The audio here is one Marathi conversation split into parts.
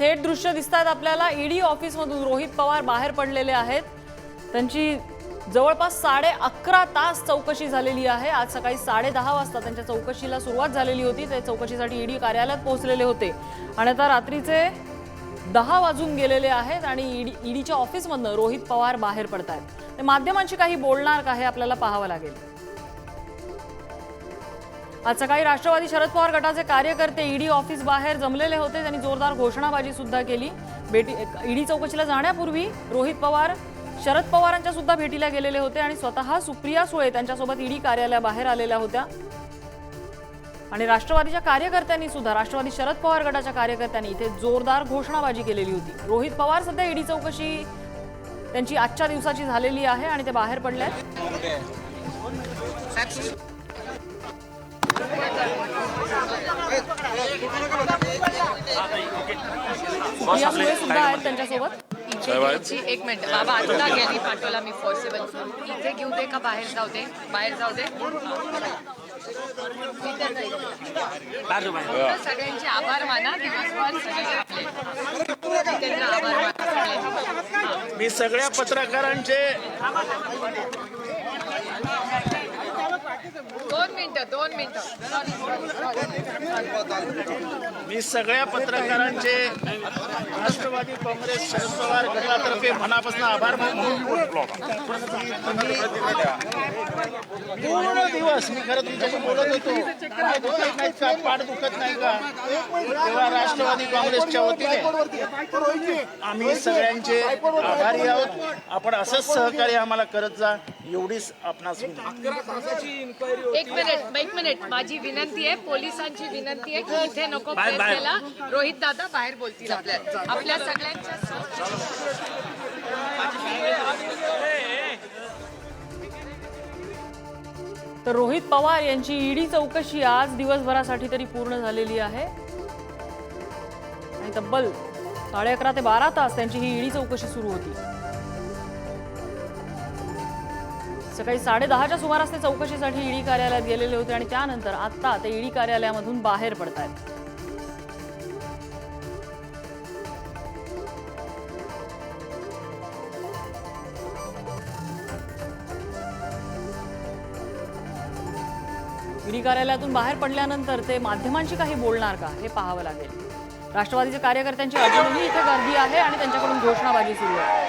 थेट दृश्य दिसत आहेत आपल्याला ईडी ऑफिसमधून रोहित पवार बाहेर पडलेले आहेत. त्यांची जवळपास साडे अकरा तास चौकशी झालेली आहे. आज सकाळी साडे दहा वाजता त्यांच्या चौकशीला सुरुवात झालेली होती. ते चौकशीसाठी ईडी कार्यालयात पोहोचलेले होते. आणि आता रात्रीचे दहा वाजून गेलेले आहेत आणि ईडी ईडीच्या ऑफिसमधनं रोहित पवार बाहेर पडत आहेत ते माध्यमांशी काही बोलणार का हे आपल्याला पाहावं लागेल. आज सकाळी राष्ट्रवादी शरद पवार गटाचे कार्यकर्ते ईडी ऑफिस बाहेर जमलेले होते. त्यांनी जोरदार घोषणाबाजी सुद्धा केली. भेटी ईडी चौकशीला जाण्यापूर्वी रोहित पवार शरद पवारांच्या सुद्धा भेटीला गेलेले होते आणि स्वतः सुप्रिया सुळे त्यांच्यासोबत ईडी कार्यालयाबाहेर आलेल्या होत्या. आणि राष्ट्रवादीच्या कार्यकर्त्यांनी सुद्धा राष्ट्रवादी शरद पवार गटाच्या कार्यकर्त्यांनी इथे जोरदार घोषणाबाजी केलेली होती. रोहित पवार सध्या ईडी चौकशी त्यांची आजच्या दिवसाची झालेली आहे आणि ते बाहेर पडले आहेत सुद्धा त्यांच्यासोबत. इथे घ्यायची एक मिनिट. बाबा आता गेली पाठवला मी फॉर्सेबल इथे घेऊ दे का बाहेर जाऊ दे? बाहेर जाऊ दे. सगळ्यांचे आभार माना दिवसभर सगळे आपले. जितेंद्र आभार माना. मी सगळ्या पत्रकारांचे दोन मिनिटं दोन मिनिटं. मी सगळ्या पत्रकारांचे राष्ट्रवादी काँग्रेस शरद पवार गटातर्फे मनापासून आभार मानतो. पूर्ण दिवस मी खरं तुमच्याशी बोलत होतो. का? पाठ दुखत नाही का? तेव्हा राष्ट्रवादी काँग्रेसच्या वतीने आम्ही सगळ्यांचे आभारी आहोत. आपण असंच सहकार्य आम्हाला करत जा एवढीच आपणास विनंती. एक मिनिट एक मिनिट. माझी विनंती आहे पोलिसांची विनंती आहे की इथे नको बाहेर, प्रेस बाहेर. द्यायला रोहित दादा बाहेर बोलतील आपल्या आपल्या सगळ्यांच्या तर रोहित पवार यांची ईडी चौकशी आज दिवसभरासाठी तरी पूर्ण झालेली आहे. आणि तब्बल साडे अकरा ते बारा तास त्यांची ही ईडी चौकशी सुरू होती. सकाळी साडे दहाच्या सुमारास ते चौकशीसाठी ईडी कार्यालयात गेलेले होते आणि त्यानंतर आता ते ईडी कार्यालयामधून बाहेर पडतायत. ईडी कार्यालयातून बाहेर पडल्यानंतर ते माध्यमांशी काही बोलणार का हे पाहावं लागेल. राष्ट्रवादीच्या कार्यकर्त्यांची अजूनही इथे गर्दी आहे आणि त्यांच्याकडून घोषणाबाजी सुरू आहे.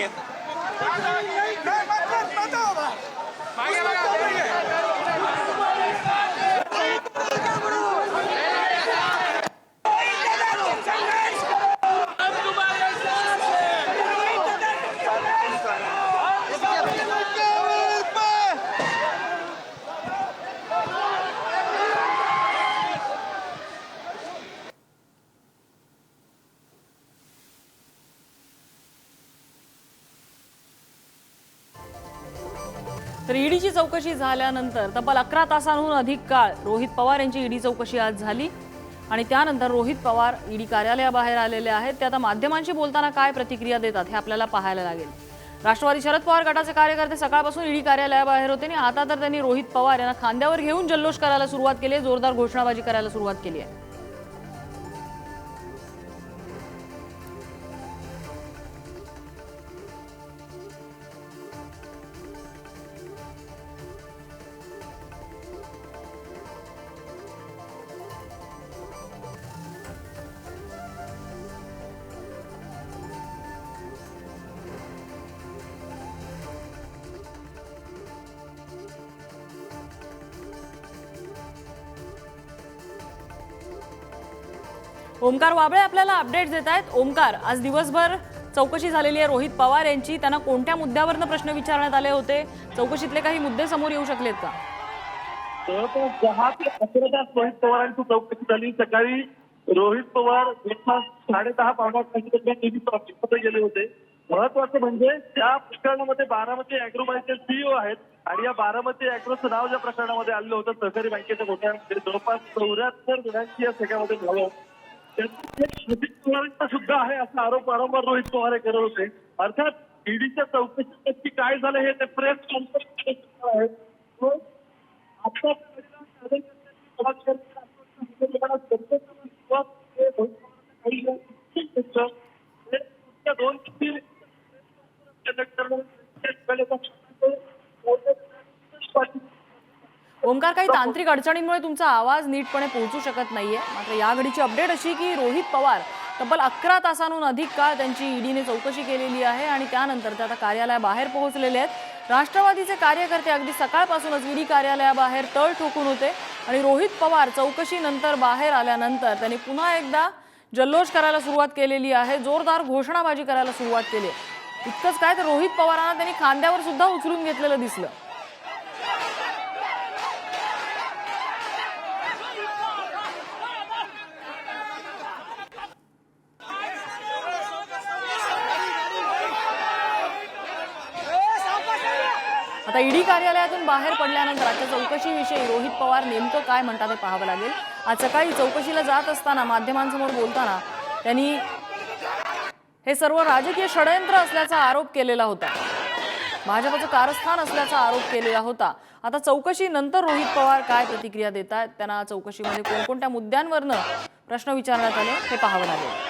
Ні. तर ईडीची चौकशी झाल्यानंतर तब्बल अकरा तासांहून अधिक काळ रोहित पवार यांची ईडी चौकशी आज झाली. आणि त्यानंतर रोहित पवार ईडी कार्यालयाबाहेर आलेले आहेत. ते आता माध्यमांशी बोलताना काय प्रतिक्रिया देतात हे आपल्याला पाहायला लागेल. राष्ट्रवादी शरद पवार गटाचे कार्यकर्ते सकाळपासून ईडी कार्यालयाबाहेर होते आणि आता तर त्यांनी रोहित पवार यांना खांद्यावर घेऊन जल्लोष करायला सुरुवात केली आहे. जोरदार घोषणाबाजी करायला सुरुवात केली आहे. ओमकार वाबळे आपल्याला अपडेट देत आहेत. ओमकार आज दिवसभर चौकशी झालेली आहे रोहित पवार यांची. त्यांना कोणत्या मुद्द्यावरनं प्रश्न विचारण्यात आले होते? चौकशीतले काही मुद्दे समोर येऊ शकलेत का? रोहित पवारांची चौकशी झाली. सकाळी रोहित पवार जवळपास साडेदहा पावणा गेले होते. महत्वाचं म्हणजे त्या प्रकरणामध्ये बारामती अॅग्रोबाईचे सीईओ आहेत आणि या बारामती अॅग्रोचं नाव ज्या प्रकरणामध्ये आलेलं होतं सहकारी बँकेच्या घोटाळ्यामध्ये जवळपास चौऱ्याहत्तर गुणांची या सगळ्यामध्ये झालं सुद्धा आहे असा आरोप रोहित पवार करत होते अर्थात ईडीच्या चौकशीत नक्की काय प्रेस कॉन्फरन्स आहे दोन ओमकार काही तांत्रिक अडचणींमुळे तुमचा आवाज नीटपणे पोहोचू शकत नाहीये. मात्र या घडीची अपडेट अशी की रोहित पवार तब्बल अकरा तासांहून अधिक काळ त्यांची ईडीने चौकशी केलेली आहे आणि त्यानंतर ते आता कार्यालयाबाहेर पोहोचलेले आहेत. राष्ट्रवादीचे कार्यकर्ते अगदी सकाळपासूनच ईडी कार्यालयाबाहेर तळ ठोकून होते आणि रोहित पवार चौकशीनंतर बाहेर आल्यानंतर त्यांनी पुन्हा एकदा जल्लोष करायला सुरुवात केलेली आहे जोरदार घोषणाबाजी करायला सुरुवात केली. इतकंच काय तर रोहित पवारांना त्यांनी खांद्यावर सुद्धा उचलून घेतलेलं दिसलं. आता ईडी कार्यालयातून बाहेर पडल्यानंतर आजच्या चौकशीविषयी रोहित पवार नेमकं काय म्हणतात ते पाहावं लागेल. आज सकाळी चौकशीला जात असताना माध्यमांसमोर बोलताना त्यांनी हे सर्व राजकीय षडयंत्र असल्याचा आरोप केलेला होता. भाजपचं कारस्थान असल्याचा आरोप केलेला होता. आता चौकशी नंतर रोहित पवार काय प्रतिक्रिया देत आहेत त्यांना चौकशीमध्ये कोणकोणत्या मुद्द्यांवरनं प्रश्न विचारण्यात आले हे पाहावं लागेल.